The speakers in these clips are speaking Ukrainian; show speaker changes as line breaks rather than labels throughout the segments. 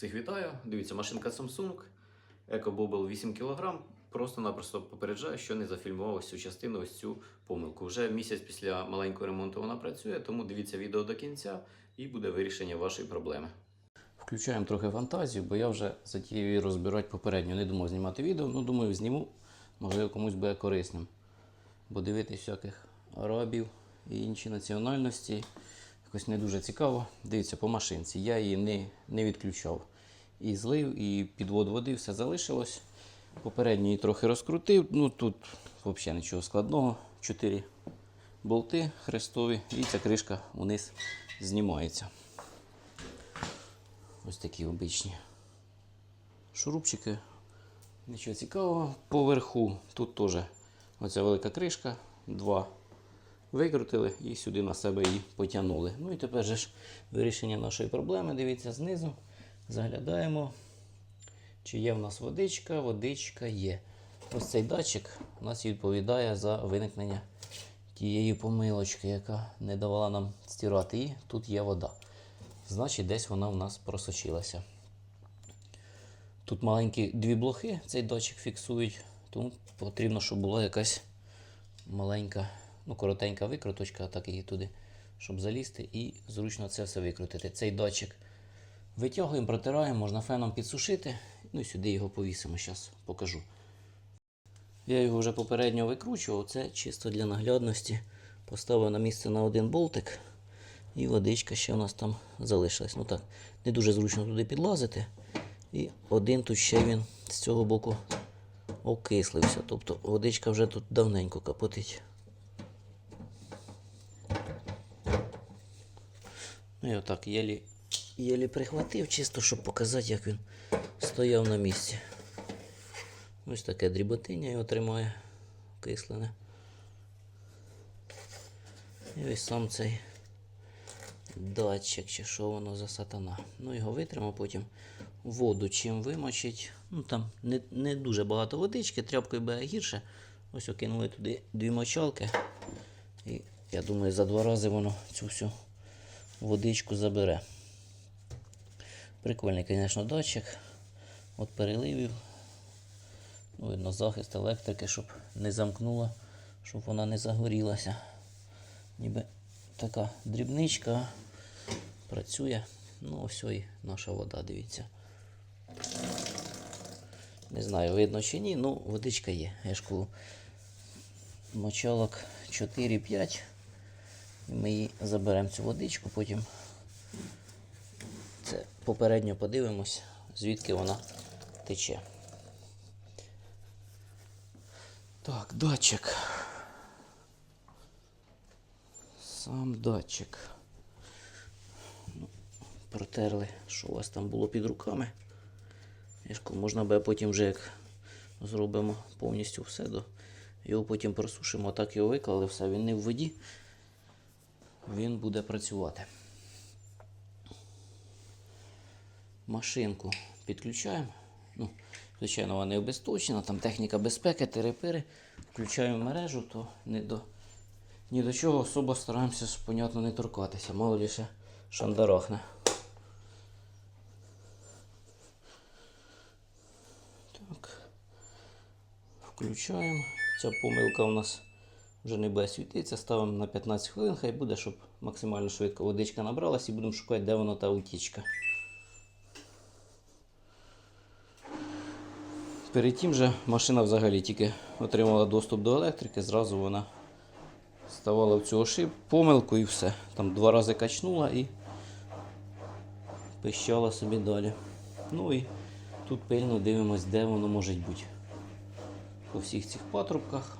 Всіх вітаю. Дивіться, машинка Samsung, EcoBubble 8 кг. Просто-напросто попереджаю, що не зафільмував ось цю частину, ось цю помилку. Вже місяць після маленького ремонту вона працює, тому дивіться відео до кінця і буде вирішення вашої проблеми. Включаємо трохи фантазію, бо я вже затіяв її розбирати попередньо. Не думав знімати відео, ну думаю, зніму, можливо, комусь буде корисним. Бо дивитись всяких арабів і інші національності якось не дуже цікаво. Дивіться, по машинці. Я її не, не відключав. І злив, і підвод води, все залишилось. Попередньо її трохи розкрутив. Ну тут взагалі нічого складного. Чотири болти хрестові, і ця кришка вниз знімається. Ось такі обичні шурупчики. Нічого цікавого. Поверху тут теж оця велика кришка, два викрутили і сюди на себе її потягнули. Ну і тепер же ж вирішення нашої проблеми. Дивіться знизу. Заглядаємо, чи є в нас водичка. Водичка є. Ось цей датчик у нас відповідає за виникнення тієї помилочки, яка не давала нам стирати. І тут є вода. Значить, десь вона в нас просочилася. Тут маленькі дві блохи, цей датчик фіксують, тому потрібно, щоб була якась маленька, ну, коротенька викруточка, так її туди, щоб залізти і зручно це все викрутити. Цей датчик витягуємо, протираємо, можна феном підсушити. Ну і сюди його повісимо, зараз покажу. Я його вже попередньо викручував, це чисто для наглядності. Поставив на місце на один болтик. І водичка ще у нас там залишилась. Ну так, не дуже зручно туди підлазити. І один тут ще він з цього боку окислився. Тобто водичка вже тут давненько капотить. Ну і отак єлі, єлі прихватив, чисто, щоб показати, як він стояв на місці. Ось таке дріботиння його тримає кислене. І ось сам цей датчик, чи що воно за сатана. Ну, його витримав потім воду чим вимочить. Ну там не, не дуже багато водички, тряпкою буде гірше. Ось окинули туди дві мочалки. І я думаю, за два рази воно цю всю водичку забере. Прикольний, звісно, датчик. От переливів. Ну, видно, захист електрики, щоб не замкнула, щоб вона не загорілася. Ніби така дрібничка працює. Ну, ось і наша вода, дивіться. Не знаю, видно чи ні, ну водичка є. Я ж кажу, мочалок 4-5. І Ми її заберемо цю водичку, потім це попередньо подивимось, звідки вона тече. Так, датчик. Сам датчик. Ну, протерли, що у вас там було під руками. Я ж кажу, можна буде потім вже як зробимо повністю все, до його потім просушимо, так його виклали, все, він не в воді, він буде працювати. Машинку підключаємо. Ну, звичайно, вона не обесточена, там техніка безпеки, терепири. Включаємо мережу, то не до, ні до чого особо стараємося, понятно, не торкатися. Мало ли ще шандарахне. Так. Включаємо. Ця помилка у нас вже не буде світитися. Ставимо на 15 хвилин, хай буде, щоб максимально швидко водичка набралась і будемо шукати, де вона та утічка. Перед тим же машина взагалі тільки отримала доступ до електрики, зразу вона ставала в цю ошиб, помилку і все. Там два рази качнула і пищала собі далі. Ну і тут пильно дивимось, де воно може бути. По всіх цих патрубках.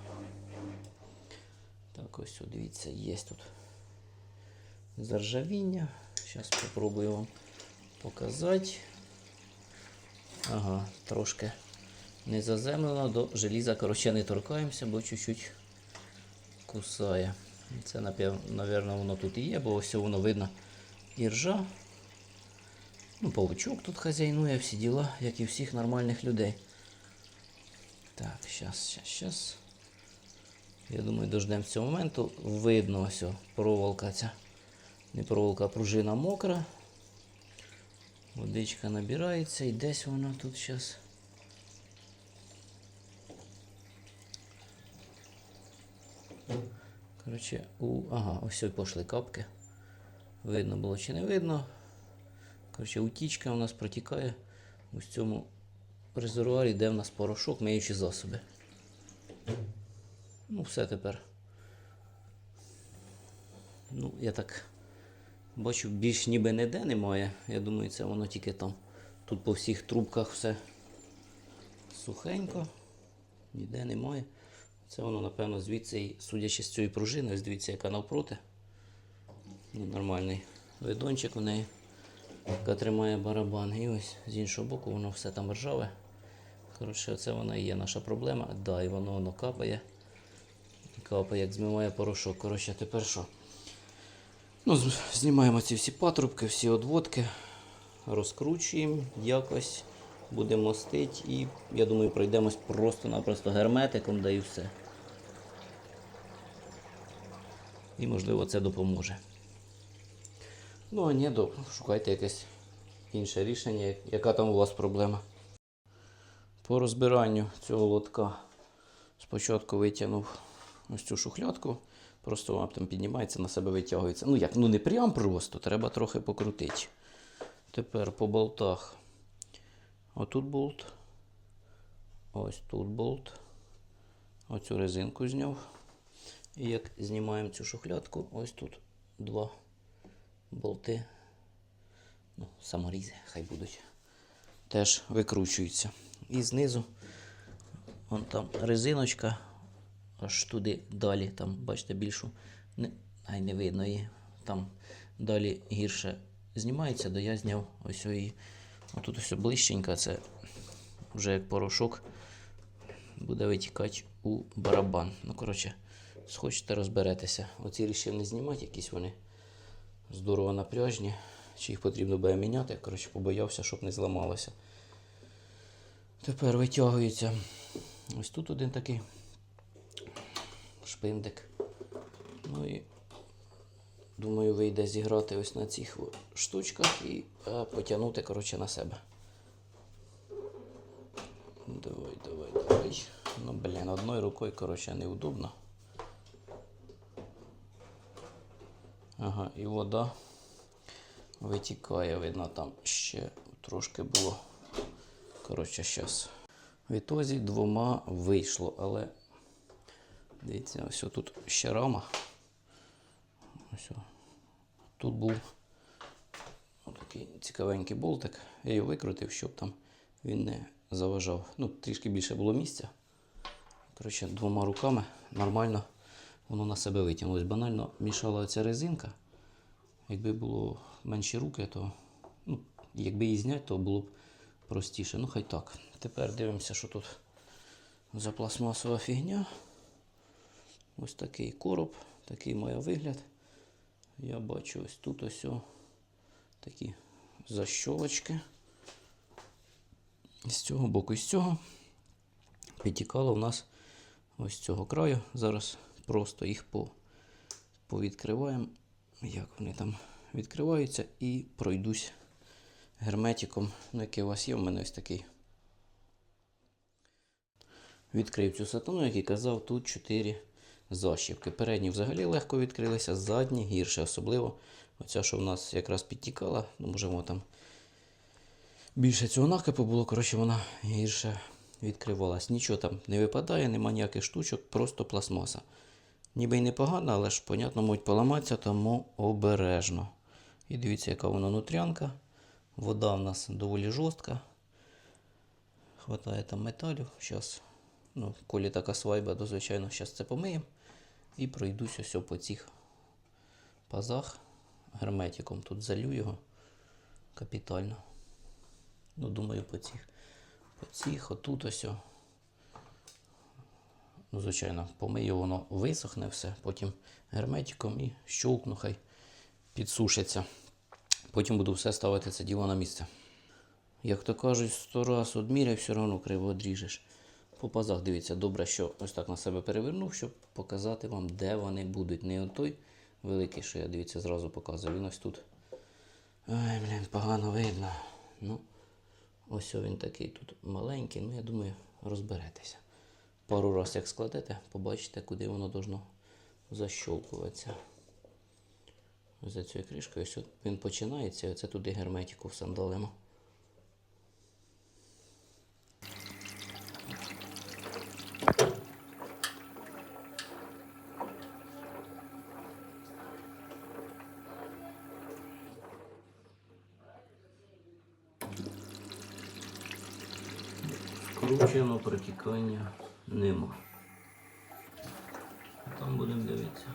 Так, ось, дивіться, є тут заржавіння. Зараз спробую вам показати. Ага, трошки не заземлено, до желіза, коротше, не торкаємося, бо чуть-чуть кусає. Це, напевно, воно тут і є, бо ось воно видно іржа. Ну, паучок тут хазяйнує, всі діла, як і всіх нормальних людей. Так, зараз, зараз, зараз. Я думаю, дождемо цього моменту. Видно ось проволока ця. Не проволока, а пружина мокра. Водичка набирається і десь вона тут зараз. Коротше, у... ага, ось пішли капки. Видно було чи не видно. Коротше, утічка у нас протікає в цьому резервуарі, де в нас порошок, миючі засоби. Ну, все тепер. Ну, я так бачу, більш ніби ніде немає. Я думаю, це воно тільки там. Тут по всіх трубках все сухенько, ніде немає. Це воно, напевно, звідси, судячи з цієї пружини, ось дивіться, яка навпроти. Ну, нормальний видончик у неї, яка тримає барабан. І ось з іншого боку воно все там ржаве. Коротше, це вона і є наша проблема. Да, і воно воно капає. Капає, як змиває порошок. Коротше, тепер що? Ну, знімаємо ці всі патрубки, всі одводки, розкручуємо якось, будемо мостити і, я думаю, пройдемось просто-напросто герметиком, да і все. І, можливо, це допоможе. Ну, а ні, то шукайте якесь інше рішення, яка там у вас проблема. По розбиранню цього лотка спочатку витягнув ось цю шухлядку, просто вона там піднімається, на себе витягується. Ну як, ну не прям просто, треба трохи покрутити. Тепер по болтах. Отут болт. Ось тут болт. Оцю резинку зняв. І як знімаємо цю шухлядку, ось тут два болти. Ну, саморізи, хай будуть. Теж викручуються. І знизу Вон там резиночка, аж туди далі, там, бачите, більшу. Не, ай, не видно її. Там далі гірше знімається, то я зняв ось її. Отут ось ближченько, це вже як порошок буде витікати у барабан. Ну, коротше, схочете розберетеся. Оці рішив не знімати, якісь вони здорово напряжні. Чи їх потрібно буде міняти. Коротше, побоявся, щоб не зламалося. Тепер витягується. Ось тут один такий шпиндик. Ну і думаю, вийде зіграти ось на цих штучках і е, потягнути коротше, на себе. Давай, давай, давай. Ну, блін, одною рукою, коротше, неудобно. Ага, і вода витікає, видно, там ще трошки було. Коротше, зараз. В ітозі двома вийшло, але дивіться, ось тут ще рама. Ось. Тут був такий цікавенький болтик. Я його викрутив, щоб там він не заважав. Ну, трішки більше було місця. Коротше, двома руками нормально воно на себе витягнулось. Банально мішала ця резинка. Якби було менші руки, то ну, якби її зняти, то було б простіше. Ну, хай так. Тепер дивимося, що тут за пластмасова фігня. Ось такий короб, такий має вигляд. Я бачу ось тут ось о, такі защолочки. З цього боку і з цього підтікало в нас ось з цього краю. Зараз просто їх по, повідкриваємо, як вони там відкриваються, і пройдусь герметиком, ну, який у вас є, у мене ось такий. Відкрив цю сатану, як і казав, тут 4 защіпки. Передні взагалі легко відкрилися, задні гірше, особливо оця, що в нас якраз підтікала, ну, може, там більше цього накипу було, коротше, вона гірше відкривалась. Нічого там не випадає, нема ніяких штучок, просто пластмаса. Ніби й непогано, але ж, понятно, можуть поламатися, тому обережно. І дивіться, яка вона нутрянка. Вода в нас доволі жорстка. Хватає там металів. Зараз, ну, колі така свайба, то звичайно, зараз це помиємо. І пройдусь ось по цих пазах герметиком. Тут залю його капітально. Ну, думаю, по цих. По цих, отут ось. Ну, звичайно, помию, воно висохне все, потім герметиком і щолкну, хай підсушиться. Потім буду все ставити це діло на місце. Як то кажуть, сто раз одміряй, все одно криво одріжеш. По пазах дивіться, добре, що ось так на себе перевернув, щоб показати вам, де вони будуть. Не той великий, що я дивіться, зразу показую. Він ось тут. Ой, блін, погано видно. Ну, ось він такий тут маленький, ну я думаю, розберетеся. Пару раз як складете, побачите, куди воно должно защолкуватися. За цією кришкою ось він починається, оце туди герметику всандалимо. протікання нема. Там будемо дивитися.